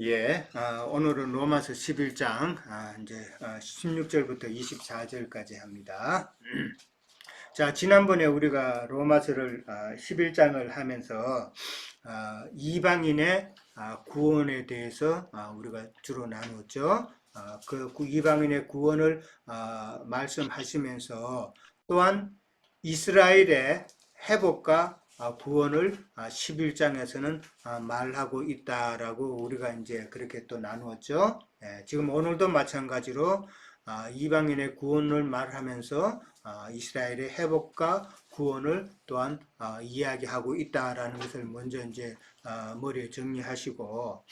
예, 아, 오늘은 로마서 11장, 아, 이제 16절부터 24절까지 합니다. 자, 지난번에 우리가 로마서를 11장을 하면서 아, 이방인의 아, 구원에 대해서 아, 우리가 주로 나누었죠. 아, 그 구- 이방인의 구원을 아, 말씀하시면서 또한 이스라엘의 회복과 아, 구원을 아, 11장에서는 아, 말하고 있다라고 우리가 이제 그렇게 또 나누었죠. 예, 지금 오늘도 마찬가지로 아, 이방인의 구원을 말하면서 아, 이스라엘의 회복과 구원을 또한 아, 이야기하고 있다라는 것을 먼저 이제 아, 머리에 정리하시고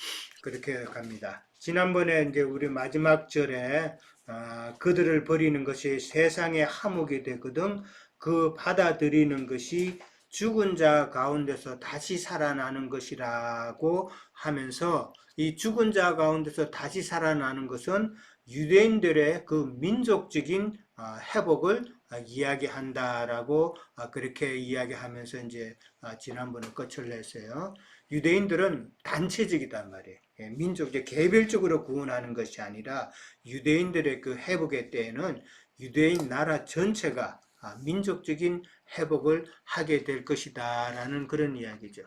그렇게 갑니다. 지난번에 이제 우리 마지막 절에 아, 그들을 버리는 것이 세상의 함옥이 되거든 그 받아들이는 것이 죽은 자 가운데서 다시 살아나는 것이라고 하면서 이 죽은 자 가운데서 다시 살아나는 것은 유대인들의 그 민족적인 아, 회복을 아, 이야기한다라고 아, 그렇게 이야기하면서 이제 아, 지난번에 끝을 냈어요. 유대인들은 단체적이단 말이에요. 예, 민족적 개별적으로 구원하는 것이 아니라 유대인들의 그 회복의 때에는 유대인 나라 전체가 아, 민족적인 회복을 하게 될 것이다 라는 그런 이야기죠.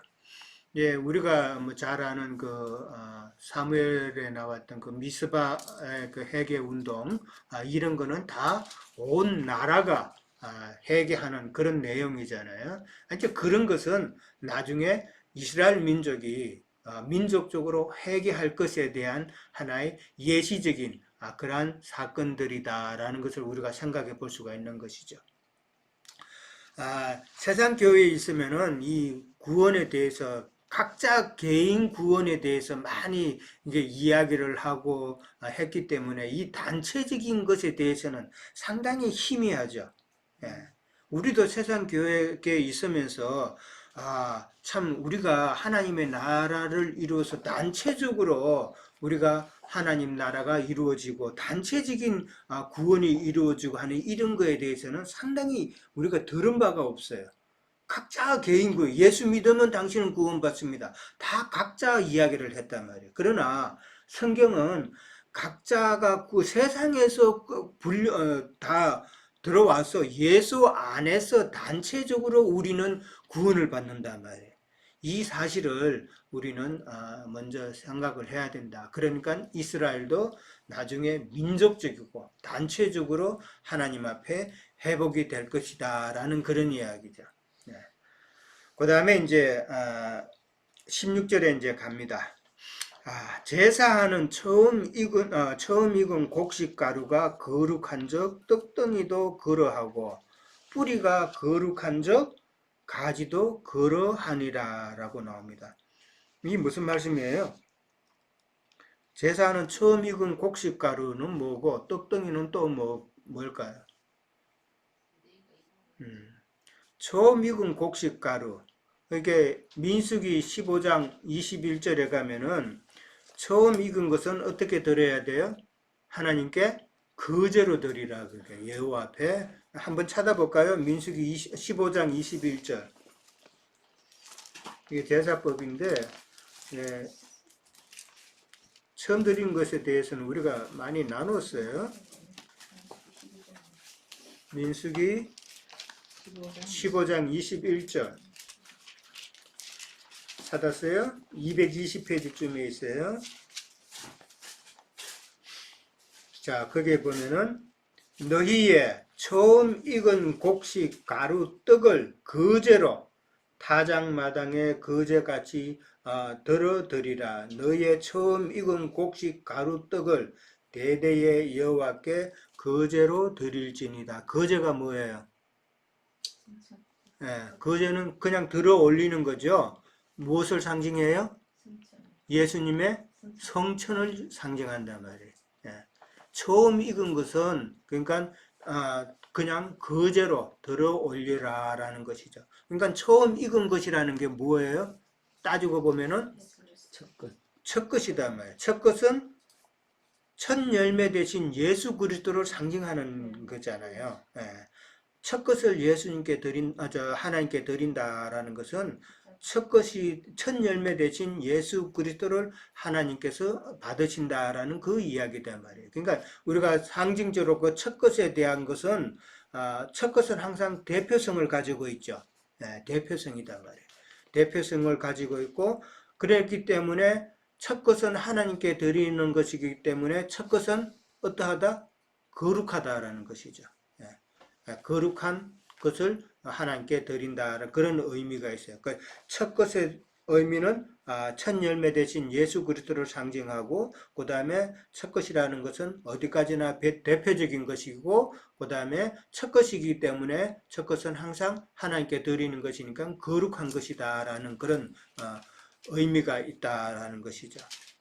예, 우리가 뭐 잘 아는 그 어, 사무엘에 나왔던 그 미스바의 그 회개 운동 아, 이런 거는 다 온 나라가 아, 회개하는 그런 내용이잖아요. 이제 그런 것은 나중에 이스라엘 민족이 어, 민족적으로 회개할 것에 대한 하나의 예시적인 아, 그러한 사건들이다라는 것을 우리가 생각해 볼 수가 있는 것이죠. 아, 세상 교회에 있으면은 이 구원에 대해서 각자 개인 구원에 대해서 많이 이제 이야기를 하고 아, 했기 때문에 이 단체적인 것에 대해서는 상당히 희미하죠. 예. 우리도 세상 교회에 있으면서 아, 참 우리가 하나님의 나라를 이루어서 단체적으로 우리가 하나님 나라가 이루어지고 단체적인 아, 구원이 이루어지고 하는 이런 거에 대해서는 상당히 우리가 들은 바가 없어요. 각자 개인 구 예수 믿으면 당신은 구원받습니다. 다 각자 이야기를 했단 말이에요. 그러나 성경은 각자가 그 세상에서 그 분류, 어, 다 들어와서 예수 안에서 단체적으로 우리는 구원을 받는단 말이에요. 이 사실을 우리는 아, 먼저 생각을 해야 된다. 그러니까 이스라엘도 나중에 민족적이고 단체적으로 하나님 앞에 회복이 될 것이다 라는 그런 이야기죠. 그 다음에 이제 16절에 이제 갑니다. 아, 제사하는 처음 익은 어, 처음 익은 곡식 가루가 거룩한 적 떡덩이도 그러하고 뿌리가 거룩한 적 가지도 그러하니라 라고 나옵니다. 이게 무슨 말씀이에요? 제사하는 처음 익은 곡식 가루는 뭐고 떡덩이는 또 뭐 뭘까요? 음, 처음 익은 곡식 가루. 이게 민수기 15장 21절에 가면은 처음 익은 것은 어떻게 드려야 돼요? 하나님께 거제로 드리라 그게 여호와 앞에 한번 찾아볼까요? 민수기 20, 15장 21절 이게 제사법인데 예, 처음 드린 것에 대해서는 우리가 많이 나눴어요. 민수기 15장 21절 찾았어요? 220페이지쯤에 있어요. 자, 거기에 보면은 너희의 처음 익은 곡식 가루 떡을 거제로 타작마당에 거제같이 어, 들어드리라. 너희의 처음 익은 곡식 가루 떡을 대대의 여호와께 거제로 드릴지니다. 거제가 뭐예요? 예, 거제는 그냥 들어 올리는 거죠. 무엇을 상징해요? 예수님의 성천을 상징한단 말이에요. 예. 처음 익은 것은 그러니까 아, 그냥 거제로 들어 올리라 라는 것이죠. 그러니까 처음 익은 것이라는 게 뭐예요? 따지고 보면은 첫 것, 첫 것이단 말이에요. 첫 것은 첫 열매 대신 예수 그리스도를 상징하는 거잖아요. 예. 첫 것을 예수님께 드린, 아, 저 하나님께 드린다라는 것은 첫 것이 첫 열매 대신 예수 그리스도를 하나님께서 받으신다라는 그 이야기단 말이에요. 그러니까 우리가 상징적으로 그 첫 것에 대한 것은 아, 첫 것은 항상 대표성을 가지고 있죠. 예, 대표성이단 말이에요. 대표성을 가지고 있고 그랬기 때문에 첫 것은 하나님께 드리는 것이기 때문에 첫 것은 어떠하다? 거룩하다라는 것이죠. 예, 예, 거룩한 것을 하나님께 드린다는 그런 의미가 있어요. 그첫 것의 의미는 아, 첫 열매 대신 예수 그리스도를 상징하고 그 다음에 첫 것이라는 것은 어디까지나 배- 대표적인 것이고 그 다음에 첫 것이기 때문에 첫 것은 항상 하나님께 드리는 것이니까 거룩한 것이다 라는 그런 어, 의미가 있다라는 것이죠.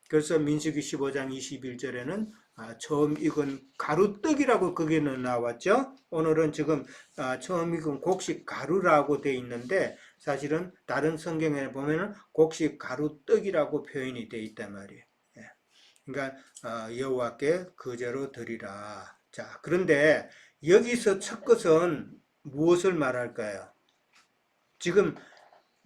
그래서 민수기 15장 21절에는 아, 처음 익은 가루떡이라고 거기는 나왔죠. 오늘은 지금 아, 처음 익은 곡식 가루라고 돼 있는데 사실은 다른 성경에 보면은 곡식 가루떡이라고 표현이 돼 있단 말이에요. 예. 그러니까 아, 여호와께 거제로 드리라. 자, 그런데 여기서 첫 것은 무엇을 말할까요? 지금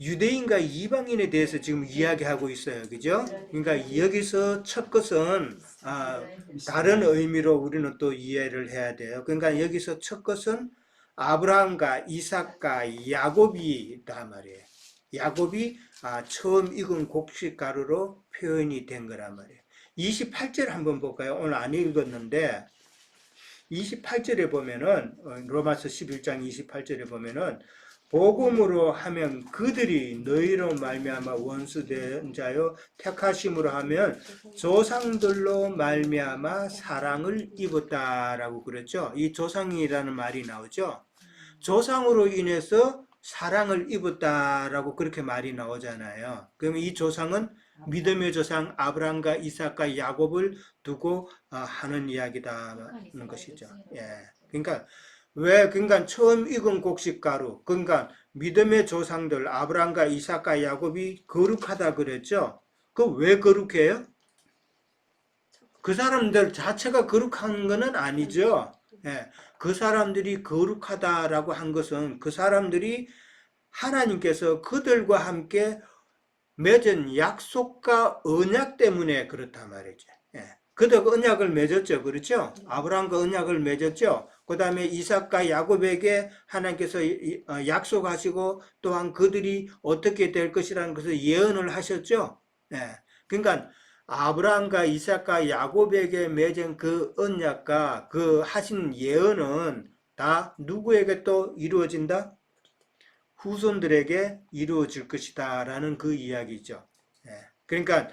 유대인과 이방인에 대해서 지금 이야기하고 있어요. 그죠? 그러니까 여기서 첫 것은 아, 다른 의미로 우리는 또 이해를 해야 돼요. 그러니까 여기서 첫 것은 아브라함과 이삭과 야곱이다 말이에요. 야곱이 아, 처음 익은 곡식 가루로 표현이 된 거란 말이에요. 28절 한번 볼까요? 오늘 안 읽었는데 28절에 보면은 어, 로마서 11장 28절에 보면은 복음으로 하면 그들이 너희로 말미암아 원수된 자요 택하심으로 하면 조상들로 말미암아 사랑을 입었다라고 그랬죠. 이 조상이라는 말이 나오죠. 조상으로 인해서 사랑을 입었다라고 그렇게 말이 나오잖아요. 그러면 이 조상은 믿음의 조상 아브라함과 이삭과 야곱을 두고 어, 하는 이야기다는 것이죠. 예. 그러니까 왜 그러니까 처음 익은 곡식 가루 그러니까 믿음의 조상들 아브라함과 이삭과 야곱이 거룩하다 그랬죠. 그 왜 거룩해요? 그 사람들 자체가 거룩한 것은 아니죠. 예. 그 사람들이 거룩하다라고 한 것은 그 사람들이 하나님께서 그들과 함께 맺은 약속과 언약 때문에 그렇단 말이죠. 예. 그들 언약을 맺었죠. 그렇죠? 아브라함과 언약을 맺었죠. 그 다음에 이삭과 야곱에게 하나님께서 이- 어, 약속하시고 또한 그들이 어떻게 될 것이라는 것을 예언을 하셨죠. 예. 그러니까 아브라함과 이삭과 야곱에게 맺은 그 언약과 그 하신 예언은 다 누구에게 또 이루어진다? 후손들에게 이루어질 것이다 라는 그 이야기죠. 예. 그러니까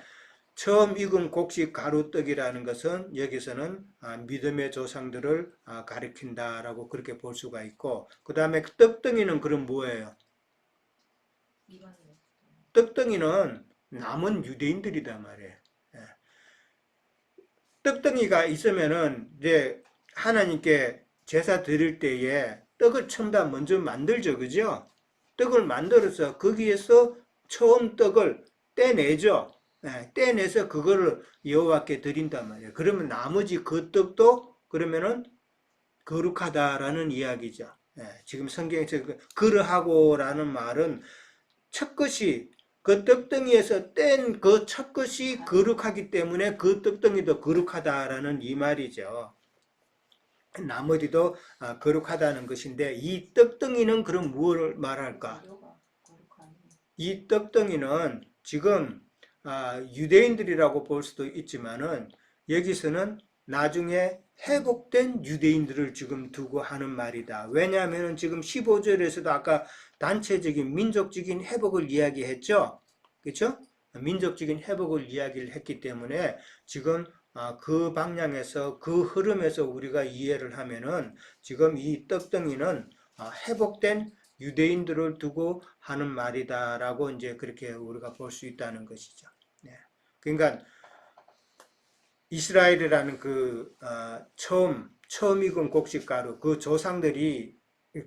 처음 익은 곡식 가루떡이라는 것은 여기서는 아, 믿음의 조상들을 아, 가리킨다라고 그렇게 볼 수가 있고 그 다음에 떡덩이는 그럼 뭐예요? 떡덩이는 남은 유대인들이단 말이에요. 예. 떡덩이가 있으면은 이제 하나님께 제사 드릴 때에 떡을 처음 다 먼저 만들죠, 그죠? 떡을 만들어서 거기에서 처음 떡을 떼내죠. 예, 떼내서 그거를 여호와께 드린단 말이에요. 그러면 나머지 그 떡도 그러면은 거룩하다라는 이야기죠. 예, 지금 성경에서 그 그러하고라는 말은 첫 것이 그 떡덩이에서 뗀 그 첫 것이 거룩하기 때문에 그 떡덩이도 거룩하다라는 이 말이죠. 나머지도 아, 거룩하다는 것인데 이 떡덩이는 그럼 무엇을 말할까? 이 떡덩이는 지금 아, 유대인들이라고 볼 수도 있지만은 여기서는 나중에 회복된 유대인들을 지금 두고 하는 말이다. 왜냐하면 지금 15절에서도 아까 단체적인 민족적인 회복을 이야기했죠. 그렇죠? 민족적인 회복을 이야기를 했기 때문에 지금 아, 그 방향에서 그 흐름에서 우리가 이해를 하면은 지금 이 떡덩이는 아, 회복된 유대인들을 두고 하는 말이다라고 이제 그렇게 우리가 볼 수 있다는 것이죠. 네. 그러니까 이스라엘이라는 그 어, 처음 처음 익은 곡식가루 그 조상들이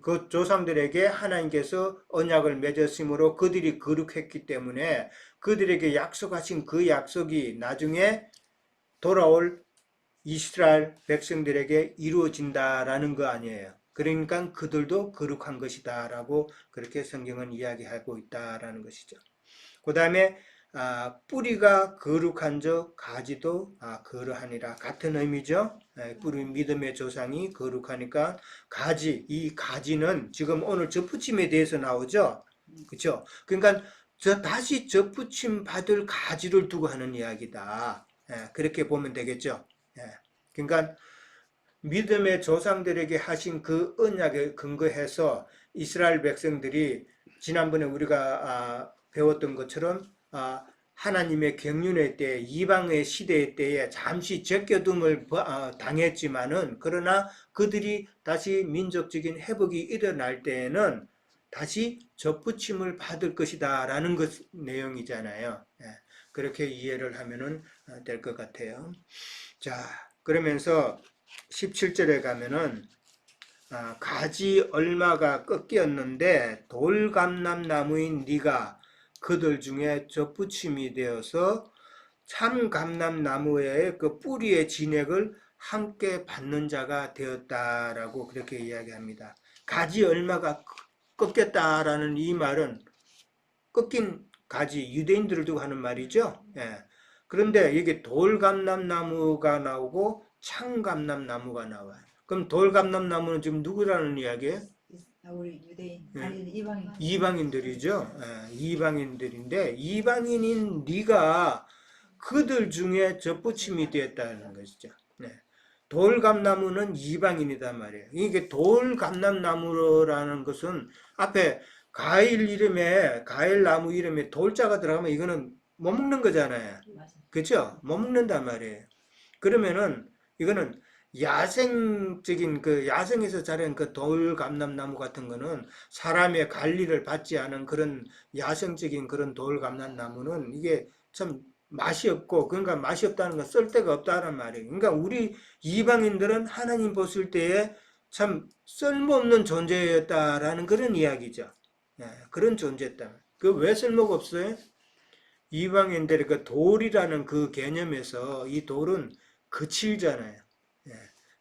그 조상들에게 하나님께서 언약을 맺었으므로 그들이 거룩했기 때문에 그들에게 약속하신 그 약속이 나중에 돌아올 이스라엘 백성들에게 이루어진다라는 거 아니에요. 그러니까 그들도 거룩한 것이다라고 그렇게 성경은 이야기하고 있다라는 것이죠. 그 다음에 아, 뿌리가 거룩한저 가지도 아, 그러하니라 같은 의미죠. 예, 뿌리 믿음의 조상이 거룩하니까 가지 이 가지는 지금 오늘 접붙임에 대해서 나오죠. 그렇죠? 그러니까 저 다시 접붙임 받을 가지를 두고 하는 이야기다. 예, 그렇게 보면 되겠죠. 예, 그러니까 믿음의 조상들에게 하신 그 언약에 근거해서 이스라엘 백성들이 지난번에 우리가 아, 배웠던 것처럼 아, 하나님의 경륜의 때 이방의 시대의 때에 잠시 제껴둠을 버- 아, 당했지만은 그러나 그들이 다시 민족적인 회복이 일어날 때에는 다시 접붙임을 받을 것이다 라는 것 내용이잖아요. 예, 그렇게 이해를 하면은 어, 될것 같아요. 자, 그러면서 17절에 가면은 아, 가지 얼마가 꺾였는데 돌감람 나무인 네가 그들 중에 접붙임이 되어서 참 감람 나무의 그 뿌리의 진액을 함께 받는 자가 되었다라고 그렇게 이야기합니다. 가지 얼마가 꺾였다라는 이 말은 꺾인 가지 유대인들을 두고 하는 말이죠. 예. 그런데 이게 돌감람나무가 나오고 창감람나무가 나와요. 그럼 돌감람나무는 지금 누구라는 이야기예요? 아, 우리 유대인 네. 아니 이방인 이방인들이죠. 예, 이방인들인데 이방인인 네가 그들 중에 접붙임이 되었다는 것이죠. 네. 돌감나무는 이방인이단 말이에요. 이게 돌감람나무라는 것은 앞에 과일 이름에 과일 나무 이름에 돌자가 들어가면 이거는 못 먹는 거잖아요. 그렇죠? 못 먹는단 말이에요. 그러면은 이거는 야생적인 그 야생에서 자란 그 돌 감람나무 같은 거는 사람의 관리를 받지 않은 그런 야생적인 그런 돌 감람나무는 이게 참 맛이 없고 그러니까 맛이 없다는 건 쓸데가 없다는 말이에요. 그러니까 우리 이방인들은 하나님 보실 때에 참 쓸모없는 존재였다라는 그런 이야기죠. 예, 그런 존재였다. 그 왜 쓸모가 없어요? 이방인들의 그 돌이라는 그 개념에서 이 돌은 그칠잖아요.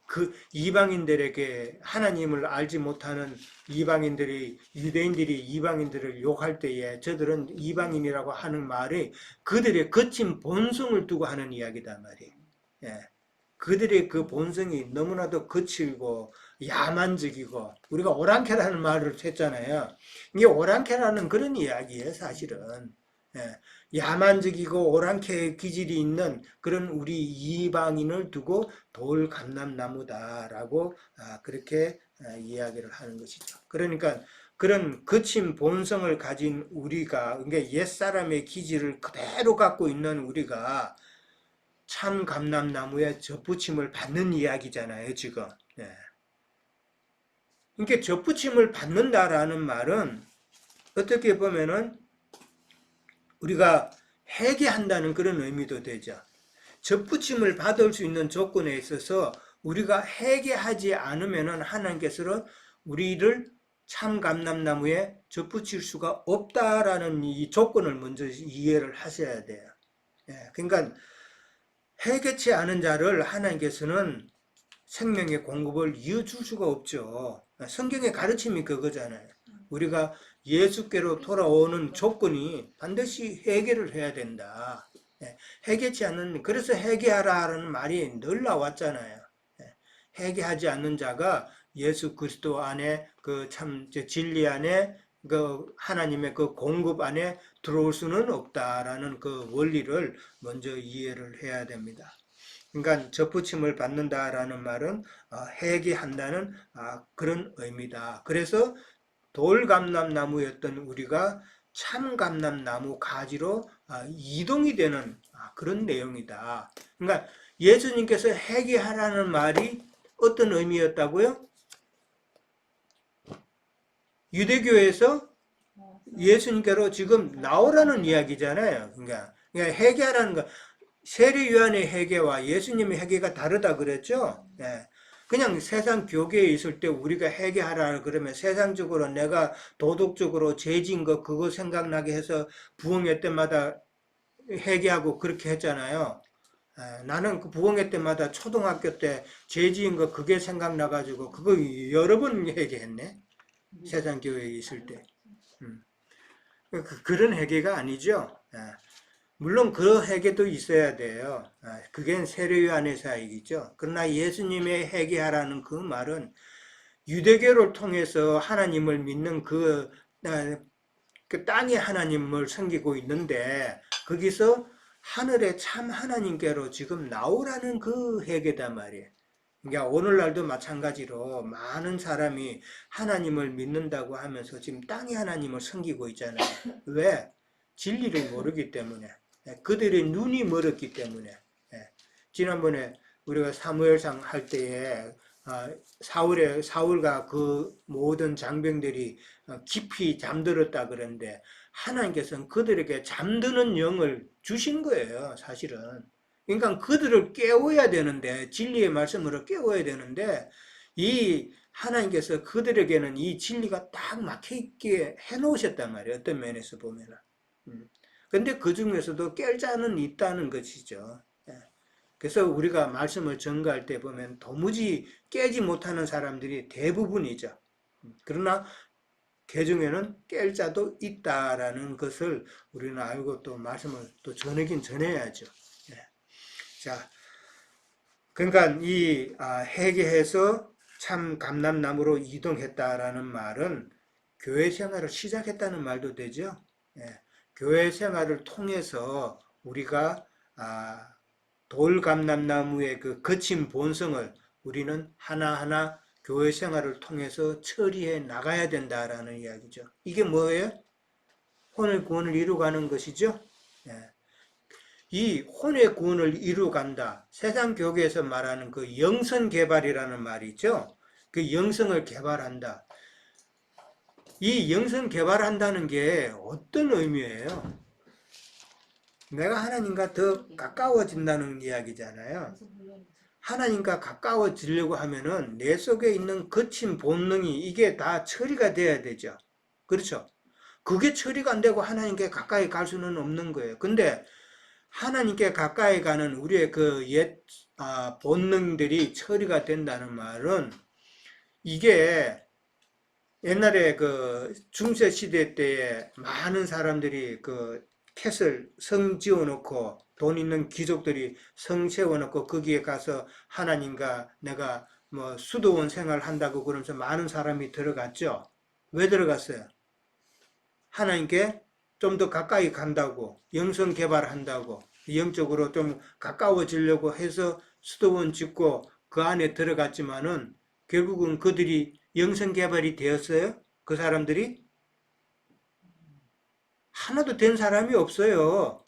예. 그 이방인들에게 하나님을 알지 못하는 이방인들이 유대인들이 이방인들을 욕할 때에 저들은 이방인이라고 하는 말이 그들의 거친 본성을 두고 하는 이야기단 말이에요. 예. 그들의 그 본성이 너무나도 거칠고 야만적이고 우리가 오랑캐라는 말을 했잖아요. 이게 오랑캐라는 그런 이야기예요, 사실은. 예. 야만적이고 오랑캐 기질이 있는 그런 우리 이방인을 두고 돌 감람나무다라고 아, 그렇게 아, 이야기를 하는 것이죠. 그러니까 그런 거친 본성을 가진 우리가 그러니까 옛사람의 기질을 그대로 갖고 있는 우리가 참 감람나무에 접붙임을 받는 이야기잖아요, 지금. 예. 그러니까 접붙임을 받는다라는 말은 어떻게 보면은 우리가 회개한다는 그런 의미도 되죠. 접붙임을 받을 수 있는 조건에 있어서 우리가 회개하지 않으면은 하나님께서는 우리를 참 감람나무에 접붙일 수가 없다라는 이 조건을 먼저 이해를 하셔야 돼요. 예, 그러니까 회개치 않은 자를 하나님께서는 생명의 공급을 이어줄 수가 없죠. 성경의 가르침이 그거잖아요. 우리가 예수께로 돌아오는 조건이 반드시 회개를 해야 된다. 예, 회개치 않는 그래서 회개하라는 말이 늘 나왔잖아요. 예, 회개하지 않는 자가 예수 그리스도 안에 그 참 진리 안에 그 하나님의 그 공급 안에 들어올 수는 없다라는 그 원리를 먼저 이해를 해야 됩니다. 그러니까 접붙임을 받는다라는 말은 아, 회개한다는 아, 그런 의미다. 그래서 돌감람나무였던 우리가 참감람나무 가지로 아, 이동이 되는 아, 그런 내용이다. 그러니까 예수님께서 회개하라는 말이 어떤 의미였다고요? 유대교에서 어, 예수님께로 지금 나오라는 이야기잖아요. 그러니까, 그러니까 회개하라는 거 세례 요한의 회개와 예수님의 회개가 다르다 그랬죠. 예. 그냥 세상 교계에 있을 때 우리가 회개하라 그러면 세상적으로 내가 도덕적으로 죄진 거 그거 생각나게 해서 부흥회 때마다 회개하고 그렇게 했잖아요. 에, 나는 그 부흥회 때마다 초등학교 때 죄 지은 거 그게 생각나가지고 그거 여러 번 회개했네. 세상 교회에 있을 때. 음. 그, 그런 회개가 아니죠. 예. 물론 그 회개도 있어야 돼요. 아, 그게 세례요 안에서 얘기죠. 그러나 예수님의 회개하라는 그 말은 유대교를 통해서 하나님을 믿는 그, 아, 그 땅에 하나님을 섬기고 있는데 거기서 하늘의 참 하나님께로 지금 나오라는 그 회개단 말이에요. 그러니까 오늘날도 마찬가지로 많은 사람이 하나님을 믿는다고 하면서 지금 땅에 하나님을 섬기고 있잖아요. 왜? 진리를 모르기 때문에. 예, 그들의 눈이 멀었기 때문에. 예. 지난번에 우리가 사무엘상 할 때에 아, 사울의 사울과 그 모든 장병들이 어, 깊이 잠들었다 그러는데 하나님께서는 그들에게 잠드는 영을 주신 거예요, 사실은. 그러니까 그들을 깨워야 되는데 진리의 말씀으로 깨워야 되는데 이 하나님께서 그들에게는 이 진리가 딱 막혀 있게 해 놓으셨단 말이에요. 어떤 면에서 보면은. 음. 근데 그 중에서도 깰 자는 있다는 것이죠. 예. 그래서 우리가 말씀을 전가할 때 보면 도무지 깨지 못하는 사람들이 대부분이죠. 음. 그러나 그 중에는 깰 자도 있다라는 것을 우리는 알고 또 말씀을 또 전하긴 전해야죠. 예. 자, 그러니까 이 아, 회개해서 참 감람나무로 이동했다라는 말은 교회 생활을 시작했다는 말도 되죠. 예. 교회 생활을 통해서 우리가 아, 돌감람나무의 그 거친 본성을 우리는 하나하나 교회 생활을 통해서 처리해 나가야 된다라는 이야기죠. 이게 뭐예요? 혼의 구원을 이루가는 것이죠. 예. 이 혼의 구원을 이루간다. 세상 교계에서 말하는 그 영성 개발이라는 말이 있죠. 그 영성을 개발한다. 이 영성 개발한다는 게 어떤 의미예요? 내가 하나님과 더 가까워진다는 이야기잖아요. 하나님과 가까워지려고 하면은 내 속에 있는 거친 본능이 이게 다 처리가 돼야 되죠. 그렇죠? 그게 처리가 안 되고 하나님께 가까이 갈 수는 없는 거예요. 근데 하나님께 가까이 가는 우리의 그옛 본능들이 처리가 된다는 말은 이게 옛날에 그 중세 시대 때에 많은 사람들이 그 캣을 성 지어놓고 돈 있는 귀족들이 성 세워놓고 거기에 가서 하나님과 내가 뭐 수도원 생활 한다고 그러면서 많은 사람이 들어갔죠. 왜 들어갔어요? 하나님께 좀 더 가까이 간다고 영성 개발한다고 영적으로 좀 가까워지려고 해서 수도원 짓고 그 안에 들어갔지만은 결국은 그들이 영성 개발이 되었어요? 그 사람들이? 하나도 된 사람이 없어요.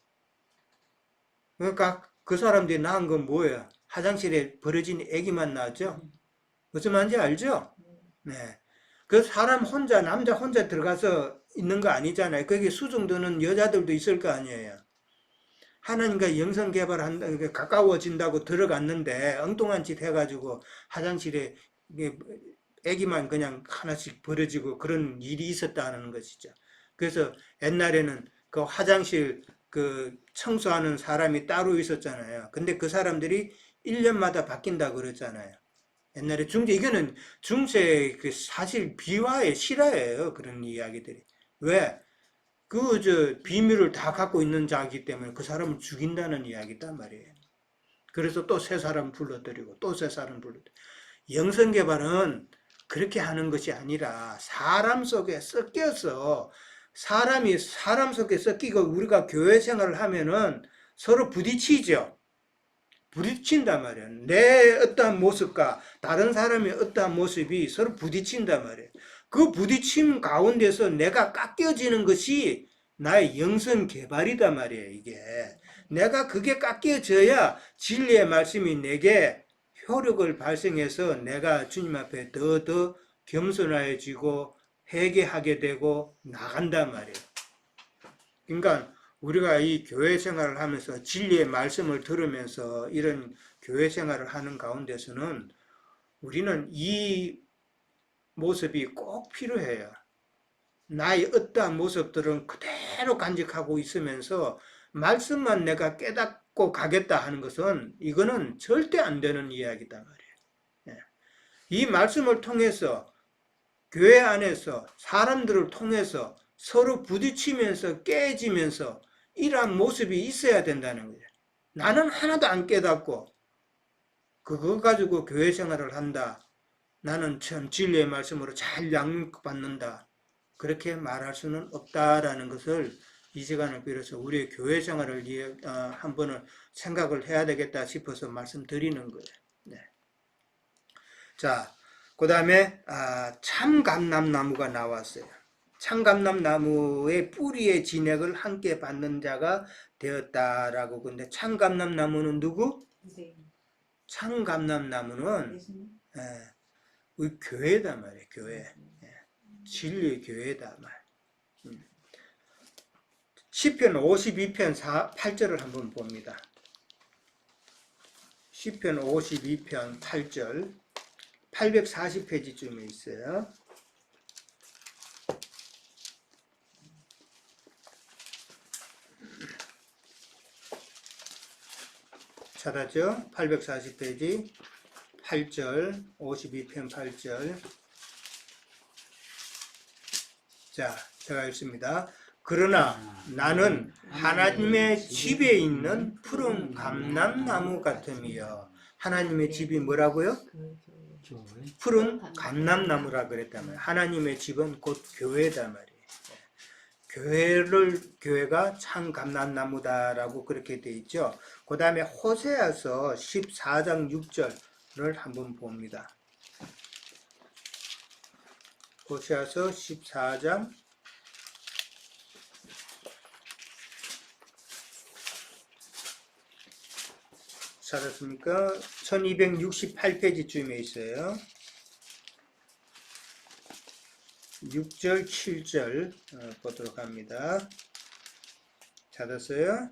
그러니까 그 사람들이 낳은 건 뭐예요? 화장실에 버려진 애기만 낳았죠? 무슨 말인지 알죠? 네. 그 사람 혼자, 남자 혼자 들어가서 있는 거 아니잖아요. 거기 수정도는 여자들도 있을 거 아니에요. 하나님과 영성 개발한다, 가까워진다고 들어갔는데 엉뚱한 짓 해가지고 화장실에 애기만 그냥 하나씩 버려지고 그런 일이 있었다는 것이죠. 그래서 옛날에는 그 화장실 그 청소하는 사람이 따로 있었잖아요. 근데 그 사람들이 1년마다 바뀐다 그랬잖아요. 옛날에 중세, 이거는 중세 그 사실 비화의 실화예요. 그런 이야기들이. 왜? 그, 저, 비밀을 다 갖고 있는 자기 때문에 그 사람을 죽인다는 이야기단 말이에요. 그래서 또새 사람 불러들이고 또새 사람 불러들이고. 영성개발은 그렇게 하는 것이 아니라 사람 속에 섞여서 사람이 사람 속에 섞이고 우리가 교회 생활을 하면은 서로 부딪히죠. 부딪힌단 말이에요. 내 어떠한 모습과 다른 사람의 어떠한 모습이 서로 부딪힌단 말이에요. 그 부딪힘 가운데서 내가 깎여지는 것이 나의 영성 개발이단 말이에요, 이게. 내가 그게 깎여져야 진리의 말씀이 내게 효력을 발생해서 내가 주님 앞에 더더 겸손해지고 회개하게 되고 나간단 말이에요. 그러니까 우리가 이 교회 생활을 하면서 진리의 말씀을 들으면서 이런 교회 생활을 하는 가운데서는 우리는 이 모습이 꼭 필요해요. 나의 어떠한 모습들은 그대로 간직하고 있으면서 말씀만 내가 깨닫 고 갖고 가겠다 하는 것은 이거는 절대 안 되는 이야기다 말이에요. 예. 이 말씀을 통해서 교회 안에서 사람들을 통해서 서로 부딪히면서 깨지면서 이러한 모습이 있어야 된다는 거예요. 나는 하나도 안 깨닫고 그거 가지고 교회 생활을 한다. 나는 참 진리의 말씀으로 잘 양육받는다. 그렇게 말할 수는 없다라는 것을 이 시간을 빌어서 우리의 교회 생활을 위해 어, 한 번은 생각을 해야 되겠다 싶어서 말씀드리는 거예요. 네. 자, 그 다음에 아, 참감람나무가 나왔어요. 참감람나무의 뿌리의 진액을 함께 받는 자가 되었다라고 근데 참감람나무는 누구? 참감람나무는. 예, 우리 교회다 말이에요. 교회. 진리의 교회다 말. 음. 시편 52편 4, 8절을 한번 봅니다. 시편 52편 8절 840페이지쯤에 있어요. 찾았죠? 840페이지 8절 52편 8절 자, 제가 읽습니다. 그러나 나는 하나님의 집에 있는 푸른 감람나무 같으며 하나님의 집이 뭐라고요? 푸른 감람나무라 그랬단 말이에요. 하나님의 집은 곧 교회다 말이에요. 교회를 교회가 참 감람나무다라고 그렇게 돼 있죠. 그 다음에 호세아서 14장 6절을 한번 봅니다. 호세아서 14장 찾았습니까? 1268페이지쯤에 있어요. 6절, 7절 어, 보도록 합니다. 찾았어요?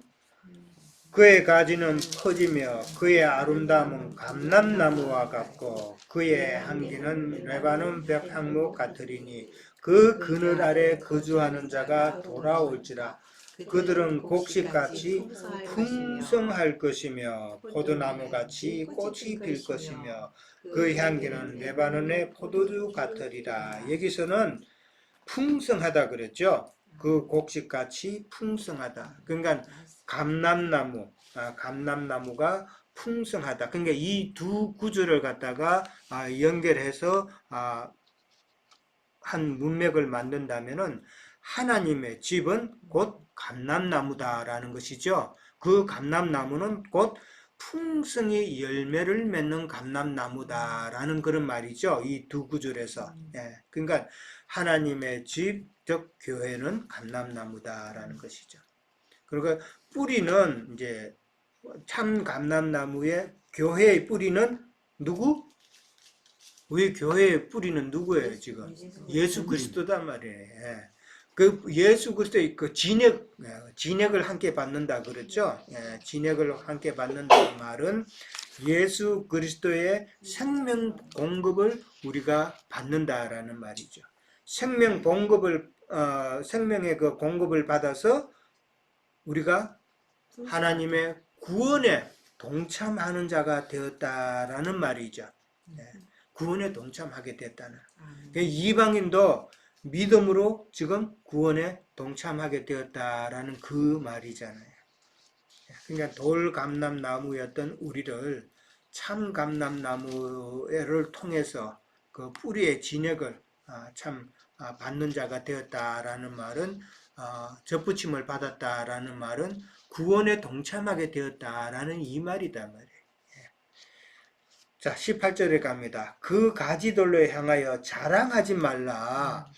그의 가지는 퍼지며 그의 아름다움은 감람나무와 같고 그의 향기는 레바논 벽향목 같으리니 그 그늘 아래 거주하는 자가 돌아올지라 그들은 곡식같이 풍성할 것이며 포도나무같이 꽃이 필 것이며 그 향기는 레바논의 포도주 같으리라. 여기서는 풍성하다 그랬죠. 그 곡식같이 풍성하다. 그러니까 감람나무, 아, 감람나무가 풍성하다. 그러니까 이 두 구절을 갖다가 아, 연결해서 아, 한 문맥을 만든다면은 하나님의 집은 곧 감람나무다라는 것이죠. 그 감람나무는 곧 풍성히 열매를 맺는 감람나무다라는 그런 말이죠. 이 두 구절에서. 예. 그러니까 하나님의 집, 즉 교회는 감람나무다라는 것이죠. 그러니까 뿌리는 이제 참 감람나무의 교회의 뿌리는 누구? 우리 교회의 뿌리는 누구예요, 지금? 예수 그리스도단 말이에요. 예. 그 예수 그리스도의 그 진액 예, 진액을 함께 받는다 그랬죠. 예, 진액을 함께 받는다는 말은 예수 그리스도의 생명 공급을 우리가 받는다라는 말이죠. 생명 공급을 어, 생명의 그 공급을 받아서 우리가 하나님의 구원에 동참하는 자가 되었다라는 말이죠. 예, 구원에 동참하게 됐다는. 그 이방인도 믿음으로 지금 구원에 동참하게 되었다라는 그 말이잖아요. 그러니까 돌감람나무였던 우리를 참감람나무를 통해서 그 뿌리의 진액을 아, 참 아, 받는 자가 되었다라는 말은 어, 접붙임을 받았다라는 말은 구원에 동참하게 되었다라는 이 말이다. 자, 18절에 갑니다. 그 가지돌로 향하여 자랑하지 말라.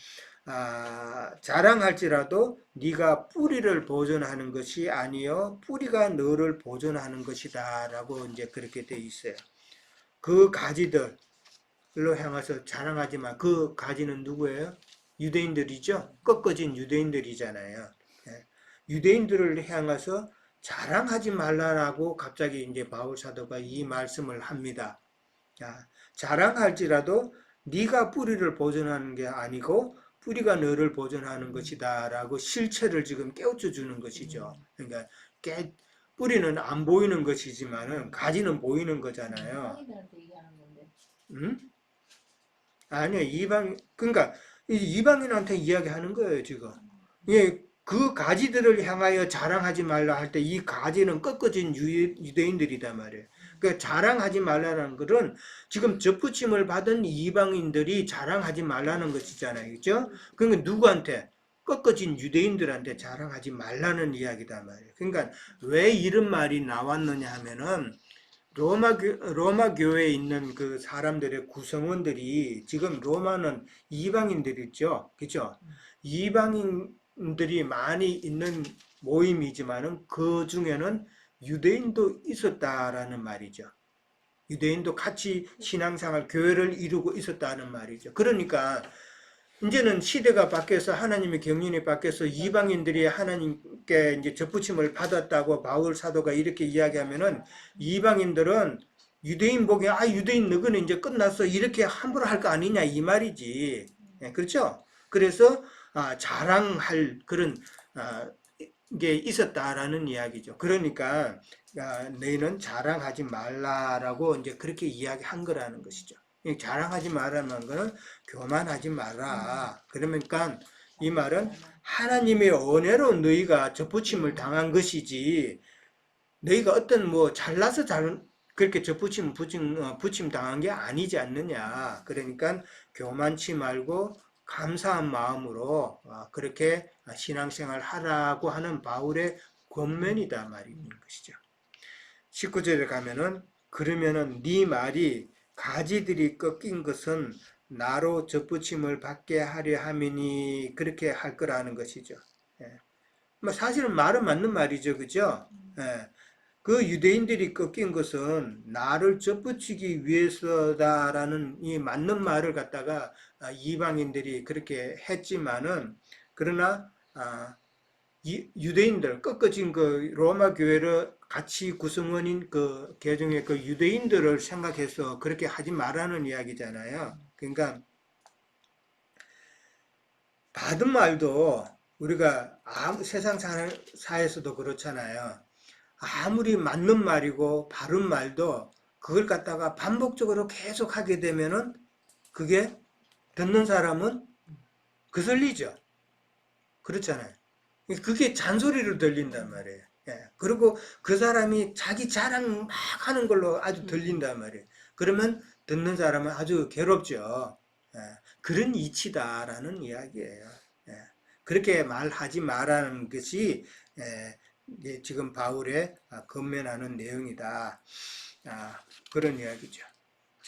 아, 자랑할지라도 네가 뿌리를 보존하는 것이 아니요 뿌리가 너를 보존하는 것이다라고 이제 그렇게 돼 있어요. 그 가지들로 향해서 자랑하지 마. 그 가지는 누구예요? 유대인들이죠. 꺾어진 유대인들이잖아요. 예. 유대인들을 향해서 자랑하지 말라라고 갑자기 이제 바울 사도가 이 말씀을 합니다. 자, 자랑할지라도 네가 뿌리를 보존하는 게 아니고 뿌리가 너를 보존하는 것이다 라고 실체를 지금 깨우쳐 주는 것이죠. 그러니까 깨 뿌리는 안 보이는 것이지만 은 가지는 보이는 거잖아요. 음? 아니요, 이방, 그러니까 이 이방인한테 이야기하는 거예요, 지금. 예, 그 가지들을 향하여 자랑하지 말라 할 때 이 가지는 꺾어진 유- 유대인들이단 말이에요. 그 자랑하지 말라는 것은 지금 접붙임을 받은 이방인들이 자랑하지 말라는 것이잖아요. 그죠? 그러니까 누구한테? 꺾어진 유대인들한테 자랑하지 말라는 이야기단 말이에요. 그러니까 왜 이런 말이 나왔느냐 하면은 로마 교, 로마 교회에 있는 그 사람들의 구성원들이 지금 로마는 이방인들이죠. 그죠? 이방인들이 많이 있는 모임이지만은 그 중에는 유대인도 있었다라는 말이죠. 유대인도 같이 신앙생활 교회를 이루고 있었다는 말이죠. 그러니까 이제는 시대가 바뀌어서 하나님의 경륜이 바뀌어서 이방인들이 하나님께 이제 접붙임을 받았다고 바울 사도가 이렇게 이야기하면은 이방인들은 유대인 보기에 아 유대인 너희는 이제 끝났어 이렇게 함부로 할 거 아니냐 이 말이지 예, 그렇죠? 그래서 아, 자랑할 그런 아, 게 있었다라는 이야기죠. 그러니까 아, 너희는 자랑하지 말라라고 이제 그렇게 이야기한 거라는 것이죠. 이 자랑하지 말라는 거는 교만하지 마라. 그러니까 이 말은 하나님의 은혜로 너희가 접붙임을 당한 것이지 너희가 어떤 뭐 잘나서 잘 그렇게 접붙임 붙임, 어, 붙임 당한 게 아니지 않느냐. 그러니까 교만치 말고 감사한 마음으로 어, 그렇게 신앙생활 하라고 하는 바울의 권면이다 말인 것이죠. 19절에 가면은 그러면은 네 말이 가지들이 꺾인 것은 나로 접붙임을 받게 하려 함이니 그렇게 할 거라는 것이죠. 예. 뭐 사실은 말은 맞는 말이죠, 그죠? 예. 그 유대인들이 꺾인 것은 나를 접붙이기 위해서다라는 이 맞는 말을 갖다가 아, 이방인들이 그렇게 했지만은 그러나 아, 이- 유대인들 꺾어진 그 로마 교회를 같이 구성원인 그 개정의 그 유대인들을 생각해서 그렇게 하지 말라는 이야기잖아요. 그러니까 받은 말도 우리가 아무 세상 사- 사에서도 그렇잖아요. 아무리 맞는 말이고 바른 말도 그걸 갖다가 반복적으로 계속 하게 되면은 그게 듣는 사람은 거슬리죠. 그렇잖아요. 그게 잔소리로 들린단 말이에요. 예. 그리고 그 사람이 자기 자랑 막 하는 걸로 아주 들린단 말이에요. 그러면 듣는 사람은 아주 괴롭죠. 예. 그런 이치다라는 이야기예요. 예. 그렇게 말하지 말라는 것이 예, 지금 바울의 아, 건면하는 내용이다. 아, 그런 이야기죠.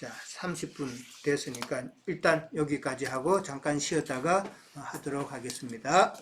자, 30분 됐으니까 일단 여기까지 하고 잠깐 쉬었다가 하도록 하겠습니다.